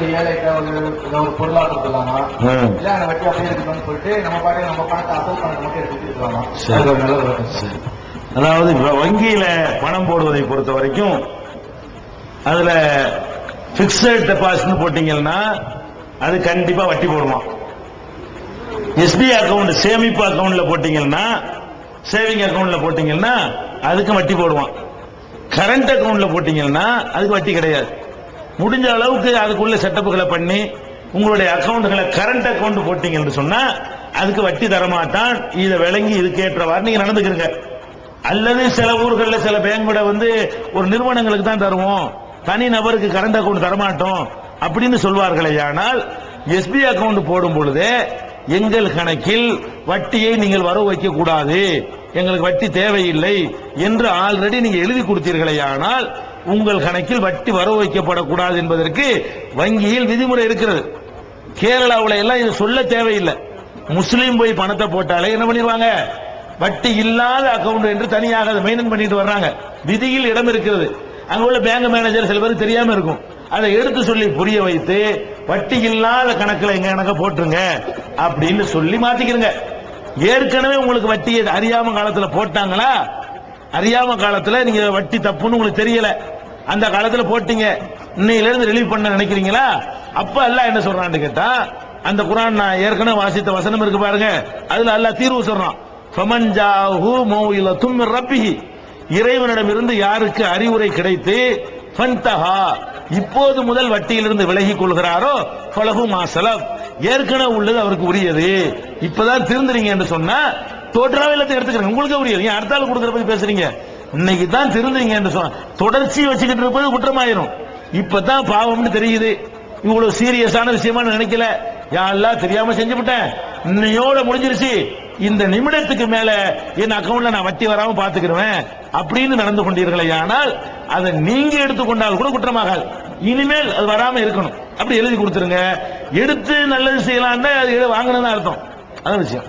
ஒரு ஏழைகிட்ட ஒரு ஒரு பொருளா கொடுத்துடலாமா. இல்ல அந்த வட்டி அப்படியே இருக்கணும்னு சொல்லிட்டு நம்ம பாட்டு நம்ம பணத்தை அசல் பணத்தை மட்டும் விளக்கம். அதாவது வங்கியில பணம் போடுவதை பொறுத்த வரைக்கும் அதுல பிக்சட் டெபாசிட் போட்டீங்கன்னா அது கண்டிப்பா வட்டி போடுவான். எஸ்பி அக்கவுண்ட் சேமிப்பு அக்கவுண்ட்ல போட்டீங்கன்னா சேவிங் அக்கவுண்ட்ல போட்டீங்கன்னா அதுக்கு வட்டி போடுவான். கரண்ட் அக்கவுண்ட்ல போட்டீங்கன்னா அதுக்கு வட்டி கிடையாது. முடிஞ்ச அளவுக்கு அதுக்குள்ள செட்டப்புகளை பண்ணி உங்களுடைய அக்கௌண்ட்களை கரண்ட் அக்கவுண்ட் போட்டீங்கன்னு சொன்னா அதுக்கு வட்டி தரமாட்டான். இதை விளங்கி இதுக்கேற்றவாறு நீங்க நடந்துக்கிறீங்க. அல்லது சில ஊர்களில் சில பேங்கோட வந்து ஒரு நிறுவனங்களுக்கு தான் தருவோம். தனி நபருக்கு கரண்ட் அக்கவுண்ட் தரமாட்டோம் அப்படின்னு சொல்வார்களே ஆனால் எஸ்பி அக்கவுண்ட் போடும் பொழுது எங்கள் கணக்கில் வட்டியை நீங்கள் வரவு வைக்க கூடாது. எங்களுக்கு வட்டி தேவையில்லை என்று ஆல்ரெடி நீங்க எழுதி கொடுத்தீர்களே ஆனால் உங்கள் கணக்கில் வட்டி வரவு வைக்கப்படக்கூடாது என்பதற்கு வங்கியில் விதிமுறை இருக்கிறது. கேரளாவில் எல்லாம் இது சொல்ல தேவையில்லை. முஸ்லீம் போய் பணத்தை போட்டாலே என்ன பண்ணிடுவாங்க? வட்டி இல்லாத அக்கவுண்ட் என்று தனியாக அதை மெயின்டைன் பண்ணிட்டு வர்றாங்க. விதியில் இடம் இருக்கிறது. அங்க உள்ள பேங்க் மேனேஜர் சில பேர் தெரியாம இருக்கும். அதை எடுத்து சொல்லி புரிய வைத்து வட்டி இல்லாத கணக்கில் எங்க கணக்க போட்டுருங்க அப்படின்னு சொல்லி மாத்திக்கிறங்க ஏற்கனவே உங்களுக்கு வட்டி அறியாம காலத்துல போட்டாங்களா? அறியாம காலத்துல நீங்க வட்டி தப்புன்னு உங்களுக்கு தெரியல. அந்த காலத்துல போட்டீங்க. இன்னையில இருந்து ரிலீவ் பண்ண நினைக்கிறீங்களா? அப்ப அல்ல என்ன சொல்றான்னு கேட்டா அந்த குரான் நான் ஏற்கனவே வாசித்த வசனம் இருக்கு பாருங்க. அதுல அல்ல தீர்வு சொல்றான். ஃபமன் ஜாஹு ரப்பிஹி. இறைவனிடமிருந்து யாருக்கு அறிவுரை கிடைத்து இப்போது முதல் வட்டியிலிருந்து விலகிக் கொள்கிறாரோ ஃபலஹு மாசலப் ஏற்கனவே உள்ளது அவருக்கு உரியது. இப்பதான் திருந்துறீங்க என்று சொன்னா தோற்றாவே எல்லாத்தையும் எடுத்துக்கிறேன். உங்களுக்கு உரியது. ஏன் அடுத்த கொடுக்குற பத்தி பேசுறீங்க? இன்னைக்கு தான் திருந்துறீங்க என்று சொன்னா தொடர்ச்சி வச்சுக்கிட்டு இருப்பது குற்றமாயிரும். இப்பதான் பாவம்னு தெரியுது. இவ்வளவு சீரியஸான விஷயமா நினைக்கல. யாரெல்லாம் தெரியாம செஞ்சுவிட்டேன் இன்னையோட முடிஞ்சிருச்சு. இந்த நிமிடத்துக்கு மேல என் அக்கௌண்ட்ல நான் வட்டி வராம பாத்துக்கிறேன் அப்படின்னு நடந்து கொண்டீர்களே ஆனால் அதை நீங்க எடுத்துக்கொண்டால் கூட குற்றமாகாது. இனிமேல் அது வராம இருக்கணும். அப்படி எழுதி கொடுத்துருங்க. எடுத்து நல்லது செய்யலாம்னா அது வாங்கணும்னு அர்த்தம். அதான் விஷயம்.